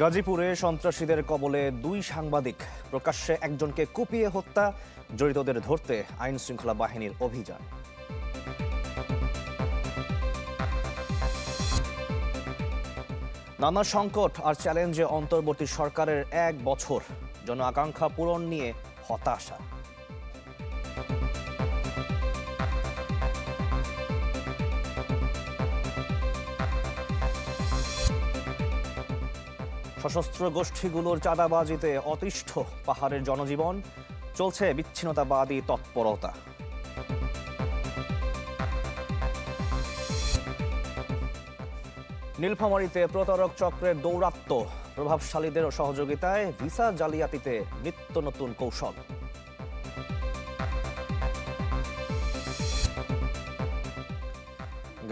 গাজীপুরে সন্ত্রাসীদের কবলে দুই সাংবাদিক প্রকাশ্যে একজনকে কুপিয়ে হত্যা, জড়িতদের ধরতে আইন শৃঙ্খলা বাহিনীর অভিযান। নানা সংকট আর চ্যালেঞ্জে অন্তর্বর্তী সরকারের এক বছর জন আকাঙ্ক্ষা পূরণ নিয়ে হতাশা। সশস্ত্র গোষ্ঠীগুলোর চাঁদাবাজিতে অতিষ্ঠ পাহাড়ের জনজীবন, চলছে বিচ্ছিন্নতাবাদী তৎপরতা। নীলফামারীতে প্রতারক চক্রের দৌরাত্ম্য প্রভাবশালীদের সহযোগিতায় ভিসা জালিয়াতিতে নিত্য নতুন কৌশল।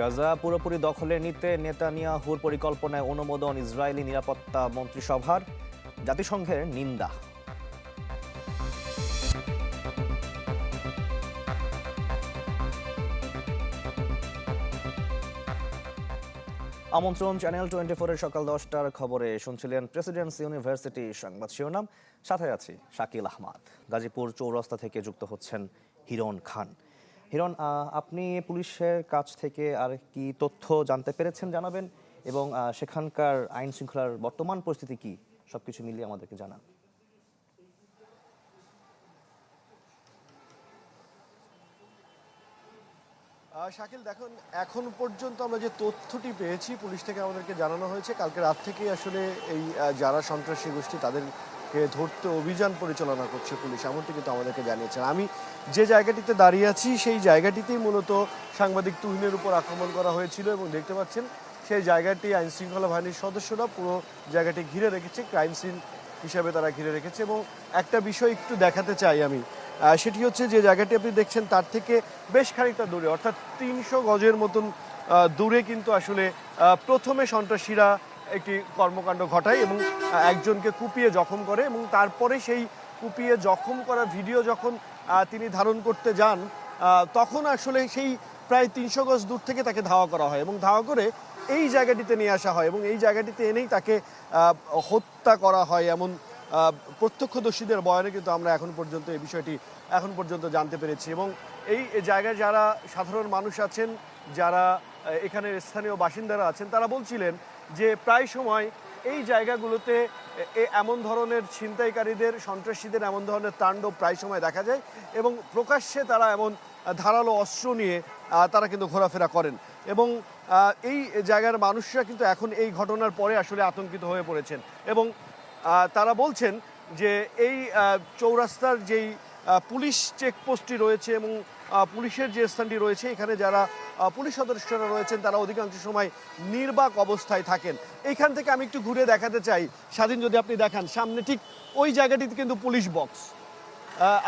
গাজা পুরোপুরি দখলে নিতে নেতানিয়াহুর পরিকল্পনায় অনুমোদন ইসরায়েলি নিরাপত্তা মন্ত্রিসভার। জাতিসংঘের নিন্দা। আমন্ত্রণ চ্যানেল টোয়েন্টি ফোরের সকাল দশটার খবরে শুনছিলেন প্রেসিডেন্টস ইউনিভার্সিটি সংবাদ শিরোনাম। সাথে আছি শাকিল আহমাদ। গাজীপুর চৌরাস্তা থেকে যুক্ত হচ্ছেন হিরণ খান। হিরণ আপনি পুলিশের কাছ থেকে আর কি তথ্য জানতে পেরেছেন, জানাবেন? এবং সেখানকার আইন শৃঙ্খলার বর্তমান পরিস্থিতি কি? সবকিছু মিলিয়ে আমাদেরকে জানান। শাকিল, দেখুন, এখন পর্যন্ত আমরা যে তথ্যটি পেয়েছি, পুলিশ থেকে আমাদেরকে জানানো হয়েছে। কালকে রাত থেকেই আসলে এই যারা সন্ত্রাসী গোষ্ঠী তাদেরকে ধরতে অভিযান পরিচালনা করছে পুলিশ এমনটি কিন্তু আমাদেরকে জানিয়েছেন। আমি যে জায়গাটিতে দাঁড়িয়ে আছি, সেই জায়গাটিতেই মূলত সাংবাদিক তুহিনের উপর আক্রমণ করা হয়েছিল এবং দেখতে পাচ্ছেন সেই জায়গাটি আইন শৃঙ্খলা বাহিনীর সদস্যরা পুরো জায়গাটি ঘিরে রেখেছে, ক্রাইম সিন হিসাবে তারা ঘিরে রেখেছে এবং একটা বিষয় একটু দেখাতে চাই আমি। সেটি হচ্ছে যে জায়গাটি আপনি দেখছেন তার থেকে বেশ খানিকটা দূরে, অর্থাৎ তিনশো গজের মতন দূরে কিন্তু আসলে প্রথমে সন্ত্রাসীরা কর্মকাণ্ড ঘটায় এবং একজনকে কুপিয়ে জখম করে এবং তারপরে সেই কুপিয়ে জখম করা ভিডিও যখন তিনি ধারণ করতে যান তখন আসলে সেই প্রায় তিনশো গজ দূর থেকে তাকে ধাওয়া করা হয় এবং ধাওয়া করে এই জায়গাটিতে নিয়ে আসা হয় এবং এই জায়গাটিতে এনেই তাকে হত্যা করা হয় এমন প্রত্যক্ষদর্শীদের বয়ানে কিন্তু আমরা এখন পর্যন্ত এই বিষয়টি, এখন পর্যন্ত জানতে পেরেছি এবং এই জায়গায় যারা সাধারণ মানুষ আছেন, যারা এখানের স্থানীয় বাসিন্দারা আছেন, তারা বলছিলেন যে প্রায় সময় এই জায়গাগুলোতে এমন ধরনের ছিনতাইকারীদের, সন্ত্রাসীদের এমন ধরনের তাণ্ডব প্রায় সময় দেখা যায় এবং প্রকাশ্যে তারা এমন ধারালো অস্ত্র নিয়ে তারা কিন্তু ঘোরাফেরা করেন। এবং এই জায়গার মানুষরা কিন্তু এখন এই ঘটনার পরে আসলে আতঙ্কিত হয়ে পড়েছেন। এবং তারা বলছেন যে এই চৌরাস্তার যেই পুলিশ চেকপোস্টটি রয়েছে এবং পুলিশের যে স্থানটি রয়েছে, এখানে যারা পুলিশ সদস্যরা রয়েছেন, তারা অধিকাংশ সময় নির্বাক অবস্থায় থাকেন। এইখান থেকে আমি একটু ঘুরে দেখাতে চাই। স্বাধীন যদি আপনি দেখান, সামনে ঠিক ওই জায়গাটিতে কিন্তু পুলিশ বক্স।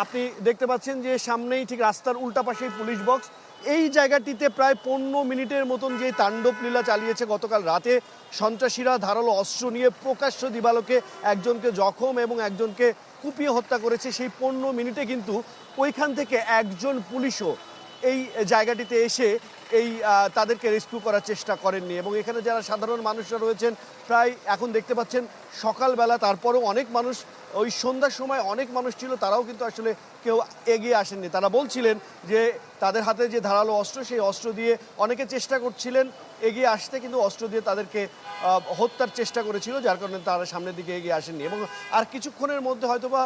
আপনি দেখতে পাচ্ছেন যে সামনেই ঠিক রাস্তার উল্টা পাশেই পুলিশ বক্স। এই জায়গাটিতে প্রায় পনেরো মিনিটের মতন যে তাণ্ডব লীলা চালিয়েছে গতকাল রাতে, সন্ত্রাসীরা ধারালো অস্ত্র নিয়ে প্রকাশ্য দিবালোকে একজনকে জখম এবং একজনকে কুপিয়ে হত্যা করেছে সেই পনেরো মিনিটে কিন্তু ওইখান থেকে একজন পুলিশও এই জায়গাটিতে এসে এই তাদেরকে রেস্কিউ করার চেষ্টা করেননি। এবং এখানে যারা সাধারণ মানুষরা রয়েছেন, প্রায় এখন দেখতে পাচ্ছেন সকালবেলা, তারপরেও অনেক মানুষ ওই সন্ধ্যার সময় অনেক মানুষ ছিল, তারাও কিন্তু আসলে কেউ এগিয়ে আসেননি। তারা বলছিলেন যে, তাদের হাতে যে ধারালো অস্ত্র, সেই অস্ত্র দিয়ে অনেকে চেষ্টা করছিলেন এগিয়ে আসতে, কিন্তু অস্ত্র দিয়ে তাদেরকে হত্যার চেষ্টা করেছিল, যার কারণে তারা সামনের দিকে এগিয়ে আসেননি। এবং আর কিছুক্ষণের মধ্যে হয়তোবা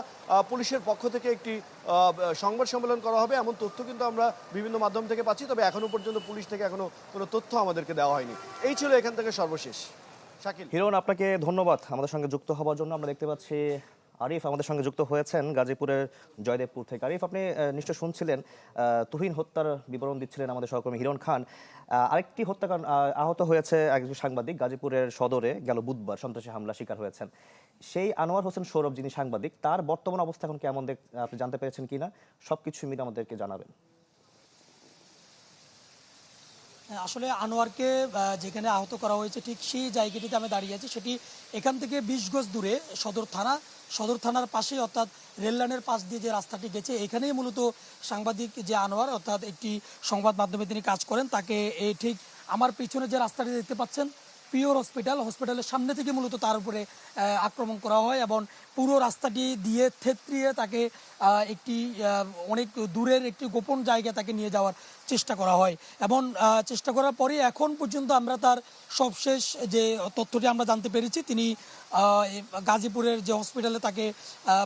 পুলিশের পক্ষ থেকে একটি সংবাদ সম্মেলন করা হবে, এমন তথ্য কিন্তু আমরা বিভিন্ন মাধ্যম থেকে পাচ্ছি, তবে এখনও পর্যন্ত পুলিশ থেকে এখনও কোনো তথ্য আমাদেরকে দেওয়া হয়নি। এই ছিল এখান থেকে সর্বশেষ। শাকিল। হিরণ, আপনাকে ধন্যবাদ আমাদের সঙ্গে যুক্ত হওয়ার জন্য। আমরা দেখতে পাচ্ছি আরিফ আমাদের সঙ্গে যুক্ত হয়েছেন গাজীপুরের জয়দেবপুর থেকে। আরিফ, আপনি নিশ্চয় শুনছিলেন তুহিন হত্যার বিবরণ দিচ্ছিলেন আমাদের সহকর্মী হিরণ খান। আরেকটি হত্যাকাণ্ড আহত হয়েছে একজন সাংবাদিক গাজীপুরের সদরে, গেল বুধবার সন্ত্রাসী হামলা শিকার হয়েছেন। সেই আনোয়ার হোসেন সৌরভ যিনি সাংবাদিক, তার বর্তমান অবস্থা এখন কেমন দেখ আপনি জানতে পেরেছেন কিনা? সব কিছু মিলে আমাদেরকে জানাবেন। আসলে আনোয়ারকে যেখানে আহত করা হয়েছে ঠিক সেই জায়গাটিতে আমি দাঁড়িয়ে আছি। সেটি এখান থেকে বিশ গজ দূরে সদর থানা। সদর থানার পাশে অর্থাৎ রেললাইনের পাশ দিয়ে যে রাস্তাটি গেছে, এখানেই মূলত সাংবাদিক যে আনোয়ার, অর্থাৎ একটি সংবাদ মাধ্যমে তিনি কাজ করেন, তাকে এই ঠিক আমার পিছনে যে রাস্তাটি দেখতে পাচ্ছেন পিওর হসপিটাল, হসপিটালের সামনে থেকে মূলত তার উপরে আক্রমণ করা হয় এবং পুরো রাস্তাটি দিয়ে থেত্রিয়ে তাকে একটি অনেক দূরের একটি গোপন জায়গা তাকে নিয়ে যাওয়ার চেষ্টা করা হয় এবং চেষ্টা করার পরে এখন পর্যন্ত আমরা তার সবশেষ যে তথ্যটি আমরা জানতে পেরেছি, তিনি গাজীপুরের যে হসপিটালে তাকে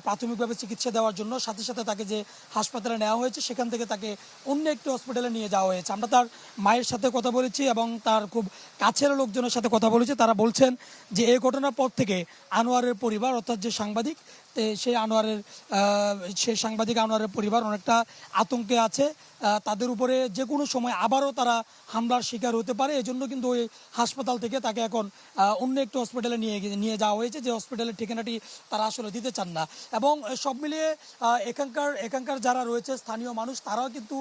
প্রাথমিকভাবে চিকিৎসা দেওয়ার জন্য, সাথে সাথে তাকে যে হাসপাতালে নেওয়া হয়েছে, সেখান থেকে তাকে অন্য একটি হসপিটালে নিয়ে যাওয়া হয়েছে। আমরা তার মায়ের সাথে কথা বলেছি এবং তার খুব কাছের লোকজনের সাথে কথা বলেছি। তারা বলছেন যে এই ঘটনার পর থেকে আনোয়ারের পরিবার, অর্থাৎ যে সাংবাদিক সেই আনোয়ারের সেই সাংবাদিক আনোয়ারের পরিবার অনেকটা আতঙ্কে আছে। তাদের উপরে যে কোনো সময় আবারও তারা হামলার শিকার হতে পারে। এজন্য কিন্তু ওই হাসপাতাল থেকে তাকে এখন অন্য একটি হসপিটালে নিয়ে নিয়ে যাওয়া হয়েছে, যে হসপিটালের ঠিকানাটি তারা আসলে দিতে চান না। এবং সব মিলিয়ে এখানকার এখানকার যারা রয়েছে, স্থানীয় মানুষ, তারাও কিন্তু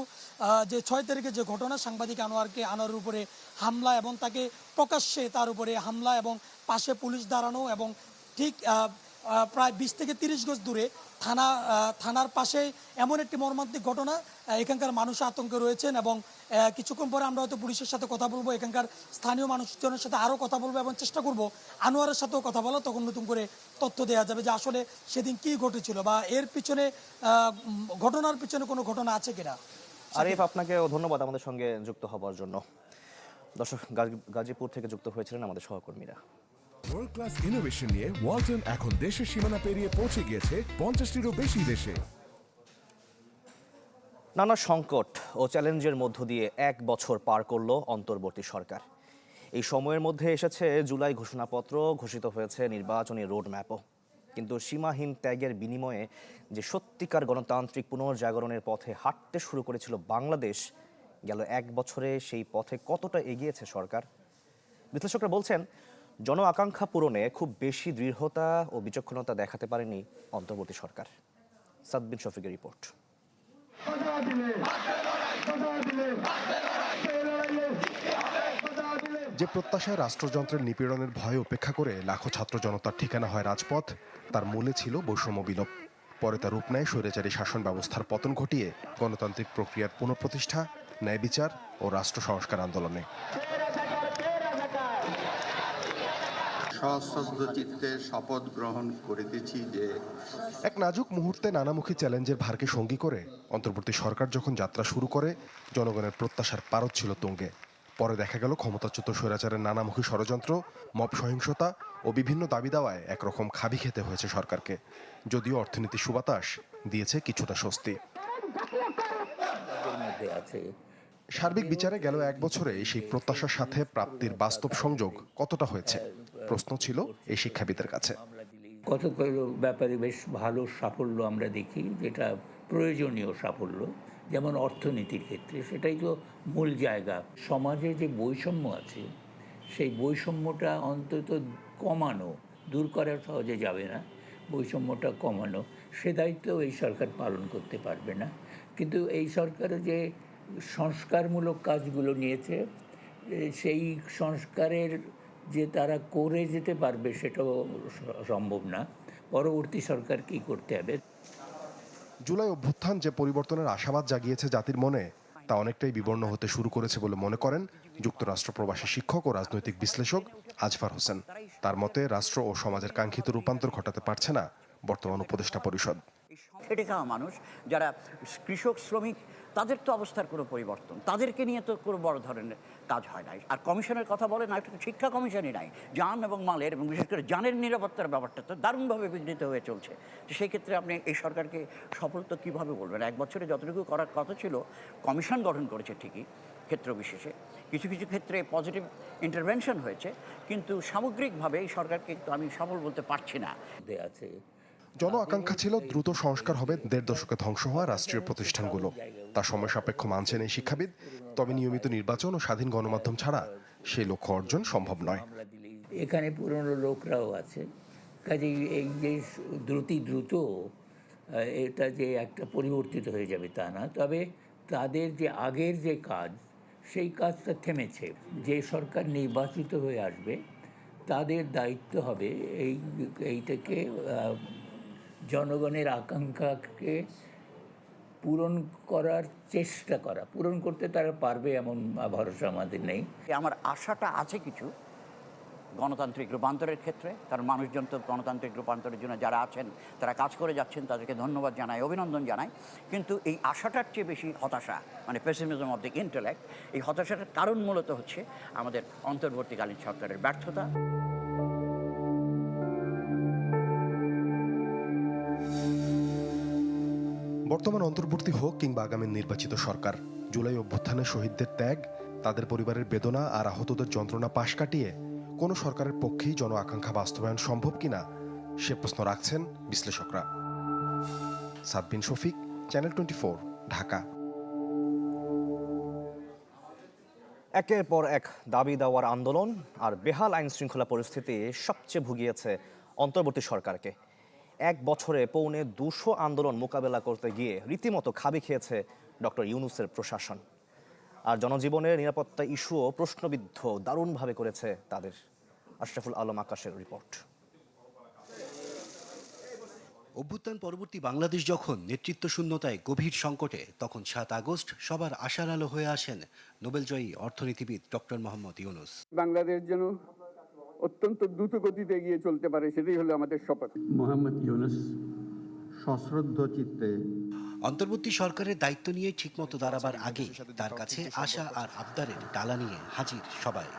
যে ছয় তারিখে যে ঘটনা, সাংবাদিক আনোয়ারকে আনোয়ারের উপরে হামলা এবং তাকে প্রকাশ্যে তার উপরে হামলা এবং পাশে পুলিশ দাঁড়ানো এবং ঠিক প্রায় বিশ থেকে তিরিশ গজ দূরে থানা থানার পাশে এমন একটি মর্মান্তিক ঘটনা এখানকার মানুষ আতঙ্কে রয়েছেন এবং কিছুক্ষণ পরে আমরা হয়তো পুলিশের সাথে কথা বলব, এখানকার স্থানীয় মানুষজনের সাথে আরও কথা বলব এবং চেষ্টা করব আনোয়ারের সাথেও কথা বলা, তখন নতুন করে তথ্য দেওয়া যাবে যে আসলে সেদিন কি ঘটেছিল বা এর পিছনে ঘটনার পিছনে কোনো ঘটনা আছে কিনা। আরিফ, আপনাকে ধন্যবাদ আমাদের সঙ্গে যুক্ত হবার জন্য। দর্শক গাজীপুর থেকে যুক্ত হয়েছিলেন আমাদের সহকর্মীরা। ওয়ার্ল্ড ক্লাস ইনোভেশন নিয়ে ওয়ালটন এখন দেশের সীমানা পেরিয়ে পৌঁছে গিয়েছে পঞ্চাশটিরও বেশি দেশে। নানা সংকট ও চ্যালেঞ্জের মধ্য দিয়ে এক বছর পার করল অন্তর্বর্তী সরকার। এই সময়ের মধ্যে এসেছে জুলাই ঘোষণাপত্র, ঘোষিত হয়েছে নির্বাচনী রোডম্যাপও। কিন্তু সীমাহীন ত্যাগের বিনিময়ে যে সত্যিকার গণতান্ত্রিক পুনর্জাগরণের পথে হাঁটতে শুরু করেছিল বাংলাদেশ, গেল এক বছরে সেই পথে কতটা এগিয়েছে সরকার? বিশ্লেষকরা বলছেন জন আকাঙ্ক্ষা পূরণে খুব বেশি দৃঢ়তা ও বিচক্ষণতা দেখাতে পারেনি অন্তর্বর্তী সরকার। সাদবিন শফিকের রিপোর্ট। যে প্রত্যাশায় রাষ্ট্রযন্ত্রের নিপীড়নের ভয় উপেক্ষা করে লাখো ছাত্র জনতার ঠিকানা হয় রাজপথ, তার মূলে ছিল বৈষম্য বিলোপ। পরে তার রূপ নেয় স্বৈরাচারী শাসন ব্যবস্থার পতন ঘটিয়ে গণতান্ত্রিক প্রক্রিয়ার পুনঃপ্রতিষ্ঠা, ন্যায় বিচার ও রাষ্ট্র সংস্কার আন্দোলনে। শপথ গ্রহণ করিতেছি যে এক নাজুক মুহূর্তে নানামুখী চ্যালেঞ্জের ভারকে সঙ্গী করে অন্তর্বর্তী সরকার যখন যাত্রা শুরু করে, জনগণের প্রত্যাশার পারদ ছিল তুঙ্গে। পরে দেখা গেল ক্ষমতাচ্যুত স্বৈরাচারের নানামুখী ষড়যন্ত্র, মব সহিংসতা ও বিভিন্ন দাবি দাওয়ায় একরকম খাবি খেতে হয়েছে সরকারকে। যদিও অর্থনীতি সুবাতাস দিয়েছে কিছুটা স্বস্তি। সার্বিক বিচারে গেল এক বছরে সেই প্রত্যাশার সাথে প্রাপ্তির বাস্তব সংযোগ কতটা হয়েছে? প্রশ্ন ছিল এই শিক্ষাবিদের কাছে। কতগুলো ব্যাপারে বেশ ভালো সাফল্য আমরা দেখি, যেটা প্রয়োজনীয় সাফল্য, যেমন অর্থনীতির ক্ষেত্রে, সেটাই তো মূল জায়গা। সমাজে যে বৈষম্য আছে, সেই বৈষম্যটা অন্তত কমানো, দূর করা সহজে যাবে না। বৈষম্যটা কমানো, সে দায়িত্ব এই সরকার পালন করতে পারবে না। কিন্তু এই সরকারের যে সংস্কারমূলক কাজগুলো নিয়েছে সেই সংস্কারের যে তারা করে যেতে পারবে সেটাও সম্ভব না। পরবর্তী সরকার কি করতে হবে? জুলাই অভ্যুত্থান যে পরিবর্তনের আশাবাদ জাগিয়েছে জাতির মনে, তা অনেকটাই বিবর্ণ হতে শুরু করেছে বলে মনে করেন যুক্তরাষ্ট্র প্রবাসী শিক্ষক ও রাজনৈতিক বিশ্লেষক আজফার হোসেন। তার মতে, রাষ্ট্র ও সমাজের কাঙ্ক্ষিত রূপান্তর ঘটাতে পারছে না বর্তমান উপদেষ্টা পরিষদ। খেটে খাওয়া মানুষ, যারা কৃষক, শ্রমিক, তাদের তো অবস্থার কোনো পরিবর্তন। তাদেরকে নিয়ে তো কোনো বড় ধরনের কাজ হয় নাই। আর কমিশনের কথা বলে না একটা শিক্ষা কমিশনই নাই। যান এবং মালের এবং বিশেষ করে যানের নিরাপত্তার ব্যাপারটা তো দারুণভাবে বিঘ্নিত হয়ে চলছে। তো সেই ক্ষেত্রে আপনি এই সরকারকে সফল তো কীভাবে বলবেন? এক বছরে যতটুকু করার কথা ছিল, কমিশন গঠন করেছে ঠিকই, ক্ষেত্র বিশেষে। কিছু কিছু ক্ষেত্রে পজিটিভ ইন্টারভেনশন হয়েছে, কিন্তু সামগ্রিকভাবে এই সরকারকে আমি সফল বলতে পারছি না। আছে জন আকাঙ্ক্ষা ছিল দ্রুত সংস্কার হবে, দেড় দশকে ধ্বংস হওয়া রাষ্ট্রীয় প্রতিষ্ঠানগুলো। তা সময় সাপেক্ষ মানছেন এই শিক্ষাবিদ। তবে নিয়মিত নির্বাচন ও স্বাধীন গণমাধ্যম ছাড়া সেই লক্ষ্য অর্জন সম্ভব নয়। এখানে পুরনো লোকরাও আছে। কাজেই এই যে দ্রুতি দ্রুত এটা যে একটা পরিবর্তিত হয়ে যাবে তা না। তবে তাদের যে আগের যে কাজ, সেই কাজটা থেমেছে। যে সরকার নির্বাচিত হয়ে আসবে, তাদের দায়িত্ব হবে এই, এইটাকে জনগণের আকাঙ্ক্ষাকে পূরণ করার চেষ্টা করা। পূরণ করতে তারা পারবে এমন ভরসা আমাদের নেই। আমার আশাটা আছে কিছু গণতান্ত্রিক রূপান্তরের ক্ষেত্রে। কারণ মানুষজন তো গণতান্ত্রিক রূপান্তরের জন্য যারা আছেন, তারা কাজ করে যাচ্ছেন, তাদেরকে ধন্যবাদ জানাই, অভিনন্দন জানাই। কিন্তু এই আশাটার চেয়ে বেশি হতাশা মানে পেসিমিজম অফ দ্য ইন্টেলেক্ট এই হতাশাটার কারণ মূলত হচ্ছে আমাদের অন্তর্বর্তীকালীন সরকারের ব্যর্থতা। বর্তমান অন্তর্বর্তী হোক কিংবা আগামী নির্বাচিত সরকার, জুলাই অভ্যুত্থানে শহীদদের ত্যাগ, তাদের পরিবারের বেদনা আর আহতদের যন্ত্রণা পাশ কাটিয়ে কোনো সরকারের পক্ষেই জন আকাঙ্ক্ষা বাস্তবায়ন সম্ভব কিনা, সে প্রশ্ন রাখছেন বিশ্লেষকরা। Sadbin Shafiq, channel twenty four, Dhaka. একের পর এক দাবি দেওয়ার আন্দোলন আর বেহাল আইন শৃঙ্খলা পরিস্থিতি সবচেয়ে ভুগিয়েছে অন্তর্বর্তী সরকারকে। এক বছরে পৌনে দুশো আন্দোলন মোকাবেলা করতে গিয়ে রীতিমতো খাবি খেয়েছে ডক্টর ইউনুসের প্রশাসন। আর জনজীবনের নিরাপত্তা ইস্যুও প্রশ্নবিদ্ধ দারুণভাবে করেছে তাদের। আশরাফুল আলম আকাশের রিপোর্ট। অভ্যুত্থান পরবর্তী বাংলাদেশ যখন নেতৃত্ব শূন্যতায় গভীর সংকটে তখন সাত আগস্ট সবার আশার আলো হয়ে আসেন নোবেলজয়ী অর্থনীতিবিদ ডক্টর মোহাম্মদ ইউনুস। বাংলাদেশ যেন অত্যন্ত দ্রুত গতিতে এগিয়ে চলতে পারে সেটাই হলো আমাদের শপথ। মোহাম্মদ ইউনুস সশ্রদ্ধ চিত্তে অন্তর্বর্তী সরকারের দায়িত্ব নিয়ে ঠিকমতো দাঁড়াবার আগে তার কাছে আশা আর আবদারের ডালা নিয়ে হাজির সবাই।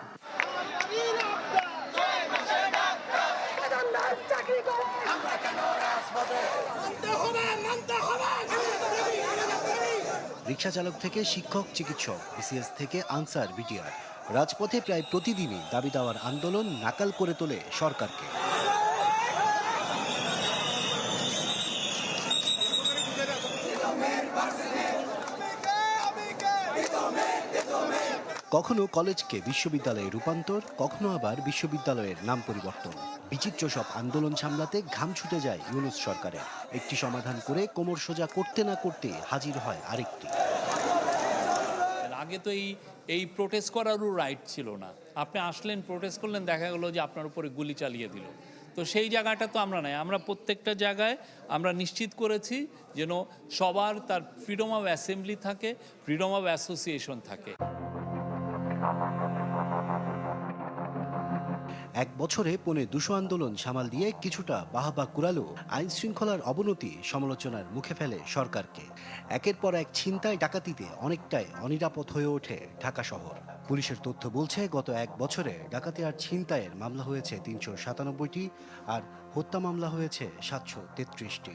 রিক্সা চালক থেকে শিক্ষক চিকিৎসক বিসিএস থেকে আনসার বিটিআর। রাজপথে প্রায় প্রতিদিনই দাবি দেওয়ার আন্দোলন নাকাল করে তোলে সরকারকে। কখনো কলেজকে বিশ্ববিদ্যালয়ে রূপান্তর, কখনো আবার বিশ্ববিদ্যালয়ের নাম পরিবর্তন। বিচিত্র সব আন্দোলন সামলাতে ঘাম ছুটে যায় ইউনুস সরকারের। একটি সমাধান করে কোমর সোজা করতে না করতে হাজির হয় আরেকটি। আগে তো এই এই প্রোটেস্ট করারও রাইট ছিল না। আপনি আসলেন প্রোটেস্ট করলেন, দেখা গেলো যে আপনার উপরে গুলি চালিয়ে দিল। তো সেই জায়গাটা তো আমরা নাই। আমরা প্রত্যেকটা জায়গায় আমরা নিশ্চিত করেছি যেন সবার তার ফ্রিডম অফ অ্যাসেম্বলি থাকে ফ্রিডম অফ অ্যাসোসিয়েশন থাকে। এক বছরে পৌনে দুশো আন্দোলন সামাল দিয়ে কিছুটা বাহবা কুড়ালো আইন শৃঙ্খলার অবনতি সমালোচনার মুখে ফেলে সরকারকে। একের পর এক ছিনতাই ডাকাতিতে অনেকটাই অনিরাপদ হয়ে ওঠে ঢাকা শহর। পুলিশের তথ্য বলছে, গত এক বছরে ডাকাতি আর ছিনতাইয়ের মামলা হয়েছে তিনশো সাতানব্বইটি আর হত্যা মামলা হয়েছে সাতশো তেত্রিশটি।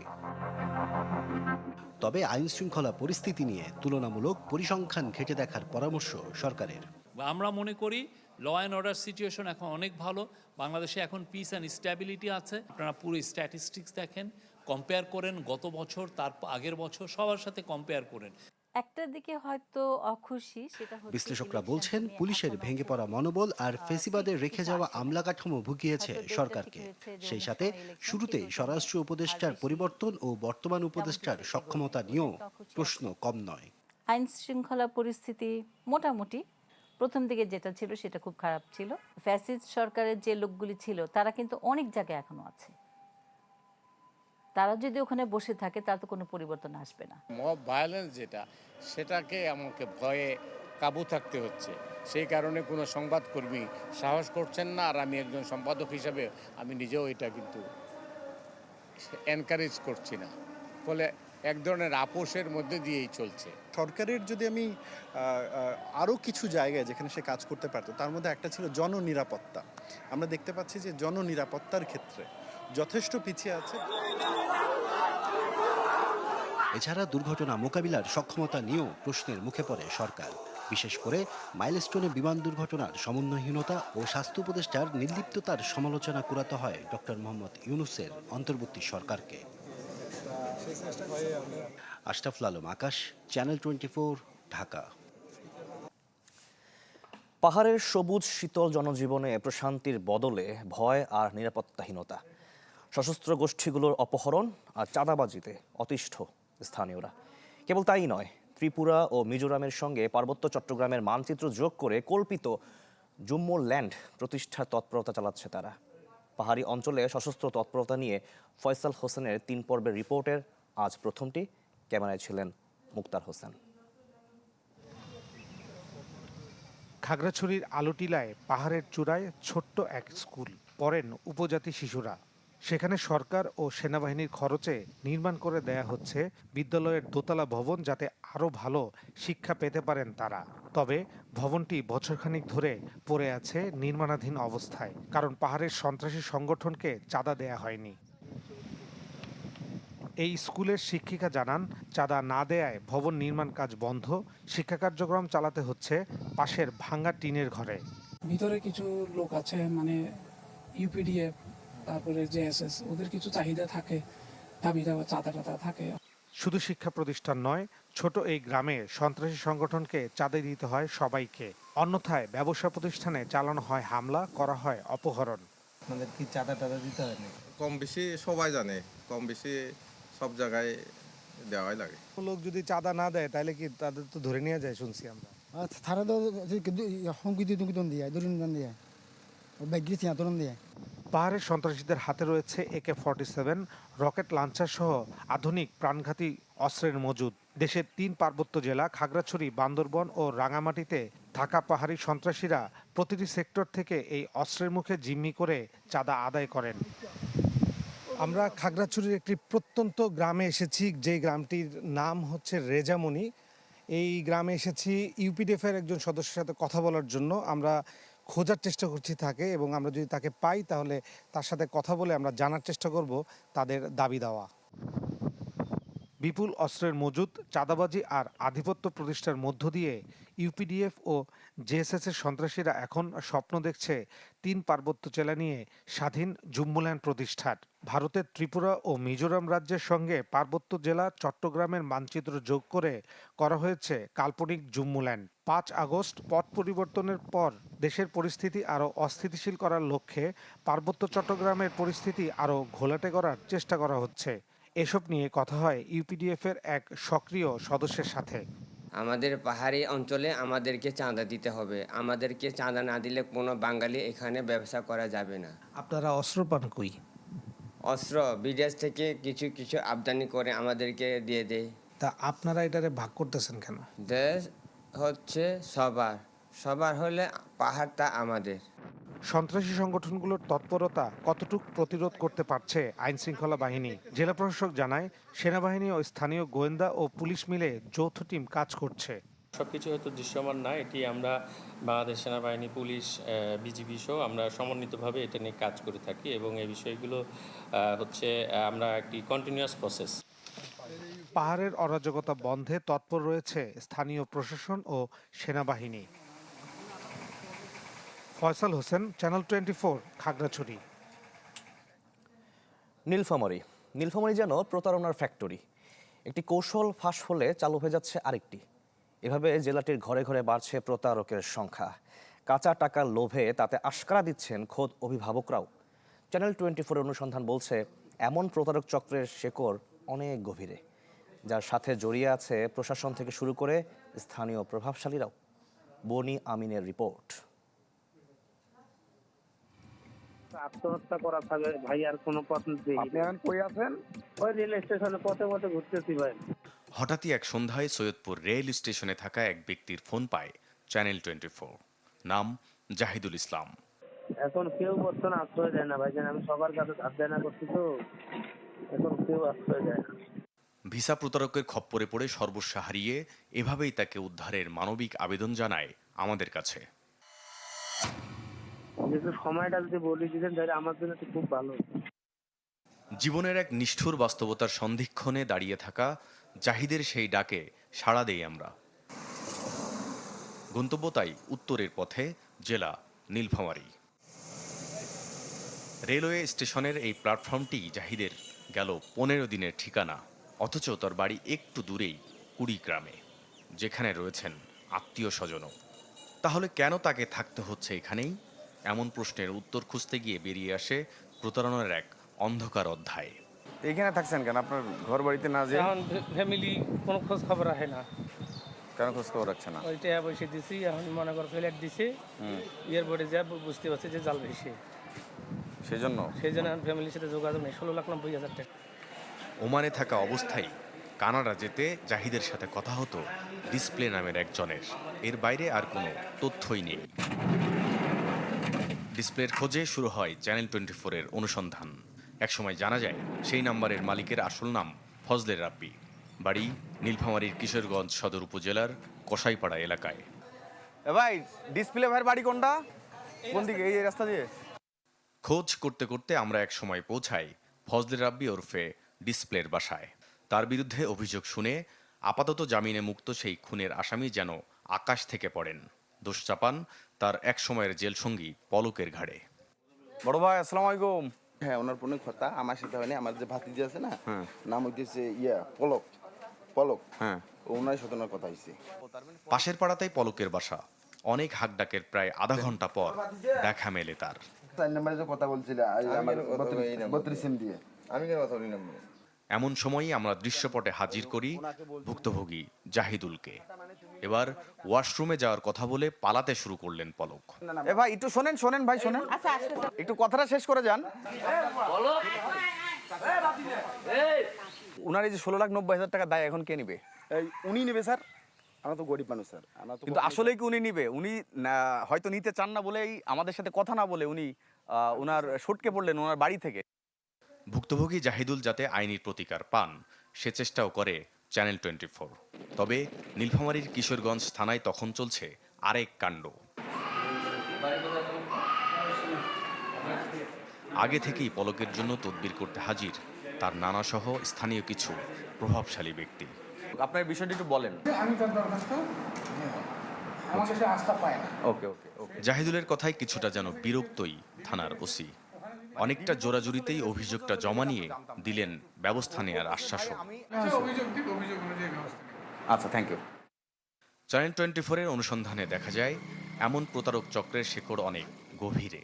তবে আইন শৃঙ্খলা পরিস্থিতি নিয়ে তুলনামূলক পরিসংখ্যান ঘেটে দেখার পরামর্শ সরকারের। আমরা মনে করি ল অ্যান্ড অর্ডার সিচুয়েশন এখন অনেক ভালো। বাংলাদেশে এখন পিস অ্যান্ড স্ট্যাবিলিটি আছে। আপনারা পুরো স্ট্যাটিস্টিক্স দেখেন কম্পেয়ার করেন গত বছর তার আগের বছর সবার সাথে কম্পেয়ার করেন। একটা দিকে হয়তো অখুশি সেটা বিশ্লেষকরা বলছেন পুলিশের ভেঙে পড়া মনোবল আর ফেসিবাদের রেখে যাওয়া আমলা কাঠামো ভুগিয়েছে সরকারকে। সেই সাথে শুরুতেই স্বরাষ্ট্র উপদেষ্টার পরিবর্তন ও বর্তমান উপদেষ্টার সক্ষমতা নিয়েও প্রশ্ন কম নয়। আইন শৃঙ্খলা পরিস্থিতি মোটামুটি প্রথম দিকে যেটা ছিল সেটা খুব খারাপ ছিল। ফ্যাসিস্ট সরকারের যে লোকগুলি ছিল, তারা কিন্তু অনেক জায়গায় এখনও আছে। তারা যদি ওখানে বসে থাকে, তার তো কোনো পরিবর্তন আসবে না। মব ভায়োলেন্স যেটা, সেটাকে আমাকে ভয়ে কাবু থাকতে হচ্ছে। সেই কারণে কোনো সংবাদকর্মী সাহস করছেন না, আর আমি একজন সম্পাদক হিসাবে আমি নিজেও এটা কিন্তু এনকারেজ করছি না। ফলে এক ধরনের আপোষের মধ্যে দিয়েই চলছে। সরকারের যদি আমি আরও কিছু জায়গায় যেখানে সে কাজ করতে পারতো তার মধ্যে একটা ছিল জননিরাপত্তা। আমরা দেখতে পাচ্ছি যে জননিরাপত্তার ক্ষেত্রে যথেষ্ট পিছিয়ে আছে। এছাড়া দুর্ঘটনা মোকাবিলার সক্ষমতা নিয়েও প্রশ্নের মুখে পড়ে সরকার। বিশেষ করে মাইলস্টোনে বিমান দুর্ঘটনার সমন্বয়হীনতা ও স্বাস্থ্য উপদেষ্টার নির্লিপ্ততার সমালোচনা কুড়াতে হয় ডক্টর মোহাম্মদ ইউনুসের অন্তর্বর্তী সরকারকে। Ashraful Alam Akash, channel twenty Dhaka. পাহাড়ের সবুজ, শীতল জনজীবনে প্রশান্তির বদলে ভয় আর নিরাপত্তাহীনতা। সশস্ত্র গোষ্ঠীগুলোর অপহরণ আর চাঁদাবাজিতে অতিষ্ঠ স্থানীয়রা। কেবল তাই নয়, ত্রিপুরা ও মিজোরামের সঙ্গে পার্বত্য চট্টগ্রামের মানচিত্র যোগ করে কল্পিত জুম্মো ল্যান্ড প্রতিষ্ঠার তৎপরতা চালাচ্ছে তারা। পাহাড়ি অঞ্চলে সশস্ত্র তৎপরতা নিয়ে ফয়সাল হোসেনের তিন পর্বের রিপোর্টের আজ প্রথমটি। ক্যামেরায় ছিলেন মুক্তার হোসেন। খাগড়াছড়ির আলোটিলায় পাহাড়ের চূড়ায় ছোট্ট এক স্কুল, পড়েন উপজাতি শিশুরা। সেখানে সরকার ও সেনাবাহিনীর খরচে নির্মাণ করে দেয়া হচ্ছে বিদ্যালয়ের দোতলা ভবন যাতে আরও ভালো শিক্ষা পেতে পারেন তারা। তবে ভবনটি বছরখানিক ধরে পড়ে আছে নির্মাণাধীন অবস্থায়, কারণ পাহাড়ের সন্ত্রাসী সংগঠনকে চাঁদা দেয়া হয়নি। এই স্কুলের শিক্ষিকা জানান, চাঁদা না দেয়ায় ভবন নির্মাণ কাজ বন্ধ, শিক্ষা কার্যক্রম চালাতে হচ্ছে পাশের ভাঙ্গা টিনের ঘরে। ভিতরে কিছু লোক আছে মানে ইউপিডিএফ তারপরে জেএসএস ওদের কিছু চাহিদা থাকে দাবি দাবা চাঁদা টাদা থাকে। শুধু শিক্ষা প্রতিষ্ঠান নয় ছোট এই গ্রামে সন্ত্রাসী সংগঠনকে চাঁদা দিতে হয় সবাইকে। অন্যথায় ব্যবসা প্রতিষ্ঠানে চালানো হয় হামলা করা হয় অপহরণ। আপনাদের কি চাঁদা টাদা দিতে হয় না কম বেশি সবাই জানে কম বেশি সব জায়গায় দেওয়াই লাগে। লোক যদি চাঁদা না দেয় তাহলে কি তাদের তো ধরে নিয়ে যায় শুনছি আমরা। তারা তো সংগীত দুঃখিত দিয়ে দরুন দিয়ে ব্যাগি দরুন দিয়ে। পাহাড়ের সন্ত্রাসীদের হাতে রয়েছে AK forty seven rocket launcher সহ আধুনিক প্রাণঘাতী অস্ত্রের মজুদ। দেশের তিন পার্বত্য জেলা, খাগড়াছড়ি, বান্দরবন ও রাঙামাটিতে থাকা পাহাড়ি সন্ত্রাসীরা প্রতিটি সেক্টর থেকে এই অস্ত্রের মুখে জিম্মি করে চাঁদা আদায় করেন। আমরা খাগড়াছড়ির একটি প্রত্যন্ত গ্রামে এসেছি যে গ্রামটির নাম হচ্ছে রেজামণি। এই গ্রামে এসেছি ইউপিডিএফ এর একজন সদস্যের সাথে কথা বলার জন্য। আমরা খোঁজার চেষ্টা করছি থাকে এবং আমরা যদি তাকে পাই তাহলে তার সাথে কথা বলে আমরা জানার চেষ্টা করব তাদের দাবি দেওয়া। বিপুল অস্ত্রের মজুদ, চাঁদাবাজি আর আধিপত্য প্রতিষ্ঠার মধ্য দিয়ে ইউপিডিএফ ও জেএসএস এর সন্ত্রাসীরা এখন স্বপ্ন দেখছে তিন পার্বত্য জেলা নিয়ে স্বাধীন জুম্বুল্যান্ড প্রতিষ্ঠার। ভারতের ত্রিপুরা ও মিজোরাম রাজ্যের সঙ্গে পার্বত্য জেলা চট্টগ্রামের মানচিত্র যোগ করে করা হয়েছে কাল্পনিক জুম্বুল্যান্ড পাঁচ আগস্ট পট পরিবর্তনের পর দেশের পরিস্থিতি আরও অস্থিতিশীল করার লক্ষ্যে পার্বত্য চট্টগ্রামের পরিস্থিতি আরও ঘোলাটে করার চেষ্টা করা হচ্ছে। এসব নিয়ে কথা হয় ইউপিডিএফ এর এক সক্রিয় সদস্যের সাথে। আমাদের পাহাড়ি অঞ্চলে আমাদেরকে চাঁদা দিতে হবে। আমাদেরকে চাঁদা না দিলে কোনো বাঙালি এখানে ব্যবসা করা যাবে না। আপনারা অস্ত্র পান কই? অস্ত্র বিদেশ থেকে কিছু কিছু আমদানি করে আমাদেরকে দিয়ে দেয়। তা আপনারা এটারে ভাগ করতেছেন কেন? দেশ হচ্ছে সবার। সবার হলে পাহাড়টা আমাদের। সন্ত্রাসী সংগঠনগুলোর তৎপরতা কতটুকু প্রতিরোধ করতে পারছে আইন শৃঙ্খলা বাহিনী? জেলা প্রশাসক জানায় সেনাবাহিনী ও স্থানীয় গোয়েন্দা ও পুলিশ মিলে যৌথ টিম কাজ করছে। সবকিছু হয়তো দৃশ্যমান না এটি আমরা বাংলাদেশ সেনাবাহিনী পুলিশ বিজিবি সহ আমরা সমন্বিতভাবে এটা নিয়ে কাজ করে থাকি এবং এই বিষয়গুলো হচ্ছে আমরা একটি কন্টিনিউয়াস প্রসেস পাহাড়ের অরাজকতা বন্ধে তৎপর রয়েছে স্থানীয় প্রশাসন ও সেনাবাহিনী। Faisal Hossain channel twenty four Khagrachhari. Nilphamari. Nilphamari যেন প্রতারণার ফ্যাক্টরি একটি কৌশল ফাঁস হলে চালু হয়ে যাচ্ছে আরেকটি। এভাবে জেলাটির ঘরে ঘরে বাড়ছে প্রতারকের সংখ্যা। কাঁচা টাকার লোভে তাতে আশকারা দিচ্ছেন খোদ অভিভাবকরাও। চ্যানেল টোয়েন্টি ফোরের অনুসন্ধান বলছে, এমন প্রতারক চক্রের শেকড় অনেক গভীরে, যার সাথে জড়িয়ে আছে প্রশাসন থেকে শুরু করে স্থানীয় প্রভাবশালীরাও। বনি আমিনের রিপোর্ট। আত্মহত্যা করা থাকবে ভাই আর কোনো পথ নেই। আপনি এখন কই আছেন? ওই রেল স্টেশনে পথে পথে ঘুরতেছি ভাই। হঠাৎই এক সন্ধ্যায় সৈয়দপুর রেল স্টেশনে থাকা এক ব্যক্তির ফোন পায় চ্যানেল টোয়েন্টি নাম জাহিদুল ইসলাম। এখন কেউ বর্তমানে আশ্রয় দেয় না ভাই আমি সবার কাছে ধার দেনা করছি তো। এখন কেউ আশ্রয় দেয় না। ভিসা প্রতারকের খপ্পরে পড়ে সর্বস্ব হারিয়ে এভাবেই তাকে উদ্ধারের মানবিক আবেদন জানায় আমাদের কাছে। যেহেতু সময়টা যদি বলি দিতেন, তাহলে আমার জন্য তো খুব ভালো জীবনের এক নিষ্ঠুর বাস্তবতার সন্ধিক্ষণে দাঁড়িয়ে থাকা জাহিদের সেই ডাকে সাড়া দেই আমরা। গন্তব্য তাই উত্তরের পথে, জেলা নীলফামারী। রেলওয়ে স্টেশনের এই প্ল্যাটফর্মটি জাহিদের গেল পনেরো দিনের ঠিকানা, অথচ তার বাড়ি একটু দূরেই কুড়িগ্রামে, যেখানে রয়েছেন আত্মীয় স্বজনও। তাহলে কেন তাকে থাকতে হচ্ছে এখানেই? এমন প্রশ্নের উত্তর খুঁজতে গিয়ে বেরিয়ে আসে প্রতারণার এক অন্ধকার অধ্যায়। এখানে থাকছেন কেন? আপনার ঘর বাড়িতে না যে এখন ফ্যামিলি কোনো খোঁজ খবর রাখে না। কেন খোঁজ খবর রাখছে না? ওই টাকা পয়সা দিছি এখন মনে কর ফ্ল্যাট দিছে। ইয়ের বোর্ডে যা বুঝতে পারছে যে জাল ভেসে। সেই জন্য সেই জন্য ফ্যামিলির সাথে যোগাযোগ নেই। ষোলো লাখ নব্বই হাজার টাকা। ওমানে থাকা অবস্থায় কানাডা যেতে জাহিদের সাথে কথা হতো ডিসপ্লে নামের একজনের। এর বাইরে আর কোনো তথ্যই নেই। ডিসপ্লের খোঁজে শুরু হয় চ্যানেল টোয়েন্টি ফোরের অনুসন্ধান। একসময় জানা যায় সেই নাম্বারের মালিকের আসল নাম ফজলের রাব্বি। বাড়ি নীলফামারীর কিশোরগঞ্জ সদর উপজেলার কসাইপাড়া এলাকায়। ভাই ডিসপ্লে ভাইয়ের বাড়ি কোনটা? কোন দিকে? এই রাস্তা দিয়ে? খোঁজ করতে করতে আমরা এক সময় পৌঁছাই ফজলের রাব্বি ওরফে ডিসপ্লের বাসায়। তার বিরুদ্ধে অভিযোগ শুনে আপাতত জামিনে মুক্ত সেই খুনের আসামি যেন আকাশ থেকে পড়েন। দোষ চাপান তার এক সময়ের জেল সঙ্গী পলকের ঘাড়ে। বড় ভাই আসসালামু আলাইকুম। হ্যাঁ ওনার কোনো কথা আমার সাথে হয়নি আমার যে ভাতিজি আছে না নাম হইতেছে ইয়া পলক পলক। হ্যাঁ। ওনার সাথে ওনার কথা হইছে। পাশের পাড়াতেই পলকের বাসা। অনেক হাক ডাকের প্রায় আধা ঘণ্টা পর দেখা মেলে তার। চার নম্বরে যে কথা বলছিল আমার বত্রিশ সিম দিয়ে আমি কেন কথা বলি নম্বরে এমন সময়ই আমরা দৃশ্যপটে হাজির করি ভুক্তভোগী জাহিদুলকে। এবার ওয়াশরুমে যাওয়ার কথা বলে পালাতে শুরু করলেন পলক। এ ভাই একটু শোনেন শোনেন ভাই শোনেন। একটু কথাটা শেষ করে যান। উনার এই যে ষোলো লাখ নব্বই হাজার টাকা দায় এখন কে নিবে? উনি নেবে স্যার। আমরা তো গরিব মানুষ স্যার। কিন্তু আসলে কি উনি নিবে? উনি হয়তো নিতে চান না বলেই আমাদের সাথে কথা না বলে উনি আহ, উনার সটকে পড়লেন ওনার বাড়ি থেকে। ভুক্তভোগী জাহিদুল যাতে আইনি প্রতিকার পান সে চেষ্টাও করে চ্যানেল টোয়েন্টি ফোর তবে নীলফামারীর কিশোরগঞ্জ থানায় তখন চলছে আরেক কাণ্ড। আগে থেকেই পলকের জন্য তদবির করতে হাজির তার নানা সহ স্থানীয় কিছু প্রভাবশালী ব্যক্তি। আপনার বিষয়টি একটু বলেন। আমি তার দরখাস্ত আস্থা পায় না। ওকে ওকে ওকে। জাহিদুলের কথায় কিছুটা যেন বিরক্তই থানার ওসি। অনেকটা জোরাজুরিতেই অভিযোগটা জমা নিয়ে দিলেন ব্যবস্থা নেওয়ার আশ্বাসও। ব্যবস্থা আচ্ছা থ্যাংক ইউ চ্যানেল টোয়েন্টি ফোরের অনুসন্ধানে দেখা যায় এমন প্রতারক চক্রের শেকড় অনেক গভীরে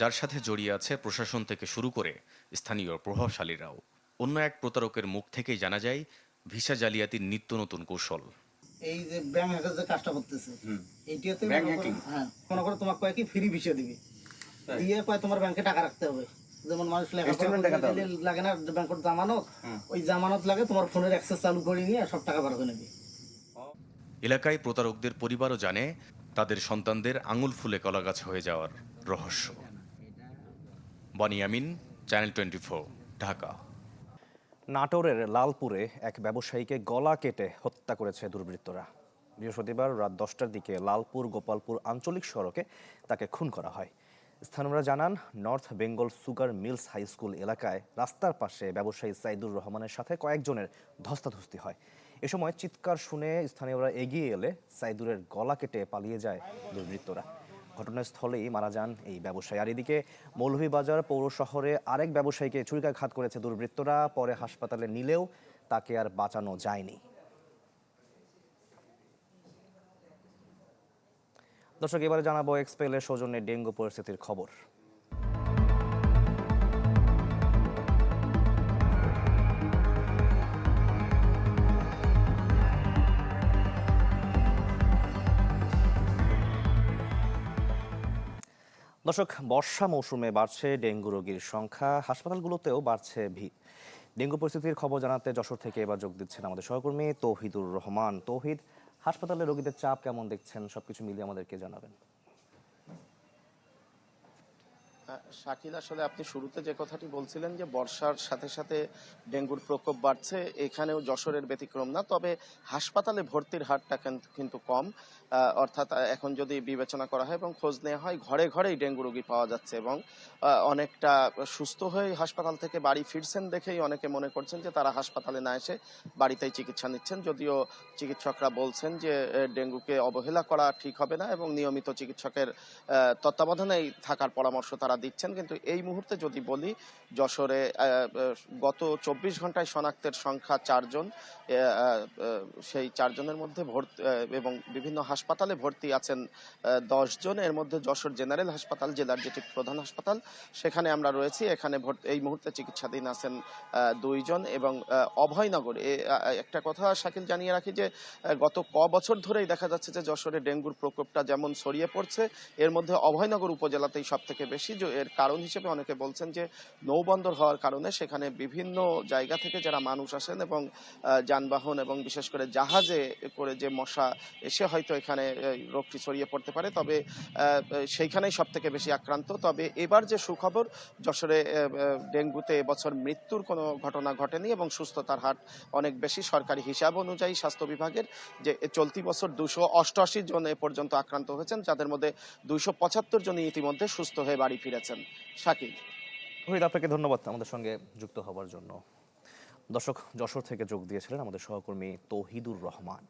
যার সাথে জড়িয়ে আছে প্রশাসন থেকে শুরু করে স্থানীয় প্রভাবশালীরাও। অন্য এক প্রতারকের মুখ থেকেই জানা যায় ভিসা জালিয়াতির নিত্য নতুন কৌশল। এই যে ব্যাংক হ্যাকার যে কাজটা করতেছে এইটাতে হ্যাঁ মনে করো তোমার কয় কি ফ্রি বিষয় দিবে। দিয়ে কয় তোমার ব্যাংকে টাকা রাখতে হবে। যেমন মানুষ লাগে না ব্যাংকের জামানত ওই জামানত লাগে তোমার ফোনের অ্যাক্সেস চালু করে নিয়ে সব টাকা বার করে নেবে। এলাকায় প্রতারকদের পরিবারও জানে তাদের সন্তানদের আঙুল ফুলে কলাগাছ হয়ে যাওয়ার রহস্য। Boniamin channel twenty four Dhaka. নাটোরের লালপুরে এক ব্যবসায়ীকে গলা কেটে হত্যা করেছে দুর্বৃত্তরা। বৃহস্পতিবার রাত দশটার দিকে লালপুর গোপালপুর আঞ্চলিক সড়কে তাকে খুন করা হয়। স্থানীয়রা জানান north Bengal sugar mills high school এলাকায় রাস্তার পাশে ব্যবসায়ী সাইদুর রহমানের সাথে কয়েকজনের ধস্তাধস্তি হয়। এ সময় চিৎকার শুনে স্থানীয়রা এগিয়ে এলে সাইদুরের গলা কেটে পালিয়ে যায় দুর্বৃত্তরা। ঘটনাস্থলেই মারা যান এই ব্যবসায়ী। আর এদিকে মৌলভীবাজার পৌর শহরে আরেক ব্যবসায়ীকে ছুরিকাঘাত করেছে দুর্বৃত্তরা। পরে হাসপাতালে নিলেও তাকে আর বাঁচানো যায়নি। দর্শক, এবারে জানাব এক্সপেলের সৌজন্যে ডেঙ্গু পরিস্থিতির খবর। দর্শক, বর্ষা মৌসুমে বাড়ছে ডেঙ্গু রোগীর সংখ্যা, হাসপাতালগুলোতেও বাড়ছে ভিড়। ডেঙ্গু পরিস্থিতির খবর জানাতে যশোর থেকে এবার যোগ দিচ্ছেন আমাদের সহকর্মী তৌহিদুর রহমান। তৌহিদ হাসপাতালে রোগীদের চাপ কেমন দেখছেন? সবকিছু মিলিয়ে আমাদেরকে জানাবেন। শাকিল, আসলে আপনি শুরুতে যে কথাটি বলছিলেন যে বর্ষার সাথে সাথে ডেঙ্গুর প্রকোপ বাড়ছে, এখানেও যশোরের ব্যতিক্রম না, তবে হাসপাতালে ভর্তির হারটা কিন্তু কম। অর্থাৎ এখন যদি বিবেচনা করা হয় এবং খোঁজ নেওয়া হয়, ঘরে ঘরেই ডেঙ্গু রোগী পাওয়া যাচ্ছে এবং অনেকটা সুস্থ হয়ে হাসপাতাল থেকে বাড়ি ফিরছেন দেখেই অনেকে মনে করছেন যে তারা হাসপাতালে না এসে বাড়িতেই চিকিৎসা নিচ্ছেন। যদিও চিকিৎসকরা বলছেন যে ডেঙ্গুকে অবহেলা করা ঠিক হবে না এবং নিয়মিত চিকিৎসকের তত্ত্বাবধানেই থাকার পরামর্শ তারা দিচ্ছেন, কিন্তু এই মুহূর্তে যদি বলি, যশোরে গত চব্বিশ ঘন্টায় শনাক্তের সংখ্যা চারজন সেই চারজনের মধ্যে ভর্তি এবং বিভিন্ন হাসপাতালে ভর্তি আছেন জন এর মধ্যে যশোর জেনারেল হাসপাতাল, জেলার যেটি প্রধান হাসপাতাল, সেখানে আমরা রয়েছি। এখানে এই মুহূর্তে চিকিৎসাধীন আছেন দুইজন এবং অভয়নগর। একটা কথা শাকিল জানিয়ে রাখি যে গত ক বছর ধরেই দেখা যাচ্ছে যে, যশোরে ডেঙ্গুর প্রকোপটা যেমন ছড়িয়ে পড়ছে, এর মধ্যে অভয়নগর উপজেলাতেই সব থেকে বেশি। এর কারণ হিসেবে অনেকে বলছেন যে নৌবন্দর হওয়ার কারণে সেখানে বিভিন্ন জায়গা থেকে যারা মানুষ আসেন এবং যানবাহন এবং বিশেষ করে জাহাজে করে যে মশা এসে হয়তো এখানে রোগটি ছড়িয়ে পড়তে পারে। তবে সেইখানেই সব থেকে বেশি আক্রান্ত। তবে এবার যে সুখবর, যশোরে ডেঙ্গুতে এবছর মৃত্যুর কোনো ঘটনা ঘটেনি এবং সুস্থতার হার অনেক বেশি। সরকারি হিসাব অনুযায়ী স্বাস্থ্য বিভাগের যে চলতি বছর দুশো অষ্টআশি জন এ পর্যন্ত আক্রান্ত হয়েছেন, যাদের মধ্যে দুইশো পঁচাত্তর জন ইতিমধ্যে সুস্থ হয়ে বাড়ি ফিরেছেন। শাকিব রোহিত, আপনাকে ধন্যবাদ আমাদের সঙ্গে যুক্ত হওয়ার জন্য। দর্শক, যশোর থেকে যোগ দিয়েছিলেন আমাদের সহকর্মী তহিদুর রহমান।